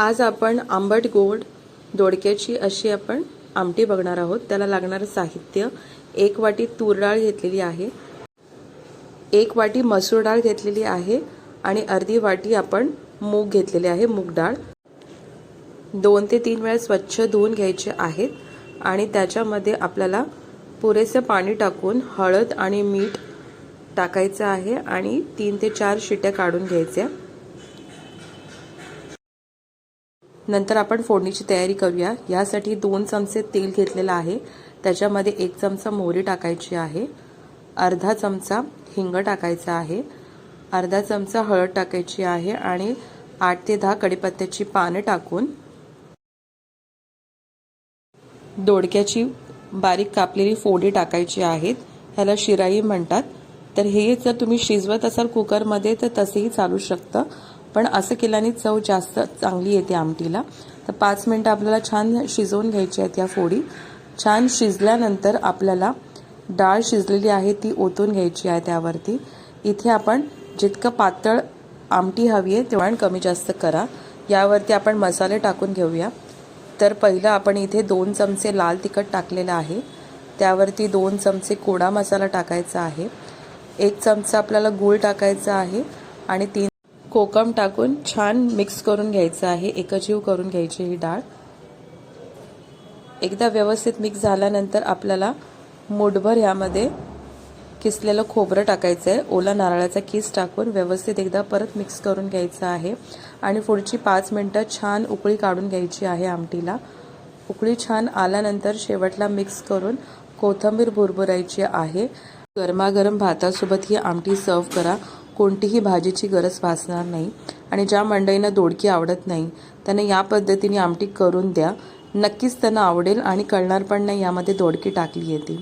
आज आपण आंबट गोड दोडक्याची अशी आपण आमटी बघणार आहोत. त्याला लागणारं साहित्य. एक वाटी तूर डाळ घेतलेली आहे. एक वाटी मसूर डाळ घेतलेली आहे आणि अर्धी वाटी आपण मूग घेतलेले आहे मूग डाळ. दोन ते तीन वेळा स्वच्छ धुवून घ्यायचे आहेत आणि त्याच्यामध्ये आपल्याला पुरेसं पाणी टाकून हळद आणि मीठ टाकायचं आहे आणि तीन ते चार शिट्या काढून घ्यायच्या. नंतर आपण फोडणीची तयारी करूया. यासाठी दोन चमचे तेल घेतलेलं आहे. त्याच्यामध्ये एक चमचा मोहरी टाकायची आहे. अर्धा चमचा हिंग टाकायचा आहे. अर्धा चमचा हळद टाकायची आहे आणि आठ ते दहा कडीपत्त्याची पानं टाकून दोडक्याची बारीक कापलेली फोडी टाकायची आहेत. ह्याला शिराई म्हणतात. तर हे जर तुम्ही शिजवत असाल कुकरमध्ये तर तसेही चालू शकतं. पण असं केल्याने चव जास्त चांगली येते आमटीला. तर पाच मिनटं आपल्याला छान शिजवून घ्यायची आहेत या फोडी. छान शिजल्यानंतर आपल्याला डाळ शिजलेली आहे ती ओतून घ्यायची आहे त्यावरती. इथे आपण जितकं पातळ आमटी हवी आहे तेवढं कमी जास्त करा. यावरती आपण मसाले टाकून घेऊया. तर पहिलं आपण इथे दोन चमचे लाल तिखट टाकलेलं आहे. त्यावरती दोन चमचे कोडा मसाला टाकायचा आहे. एक चमचा आपल्याला गूळ टाकायचा आहे आणि तीन कोकम टाकून छान मिक्स करून घ्यायचं आहे. एकजीव करून घ्यायची ही डाळ. एकदा व्यवस्थित मिक्स झाल्यानंतर आपल्याला मुठभर ह्यामध्ये किसलेलं खोबरं टाकायचं आहे ओला नारळाचा किस टाकून व्यवस्थित एकदा परत मिक्स करून घ्यायचं आहे. आणि पुढची पाच मिनटं छान उकळी काढून घ्यायची आहे आमटीला. उकळी छान आल्यानंतर शेवटला मिक्स करून कोथिंबीर भुरभुरायची आहे. गरमागरम भातासोबत ही आमटी सर्व करा. कोणतीही भाजीची गरज भासणार नाही आणि ज्या मंडईंना दोडकी आवडत नाही त्यांना या पद्धतीने आमटी करून द्या. नक्कीच त्यांना आवडेल आणि कळणार पण नाही यामध्ये दोडकी टाकली येते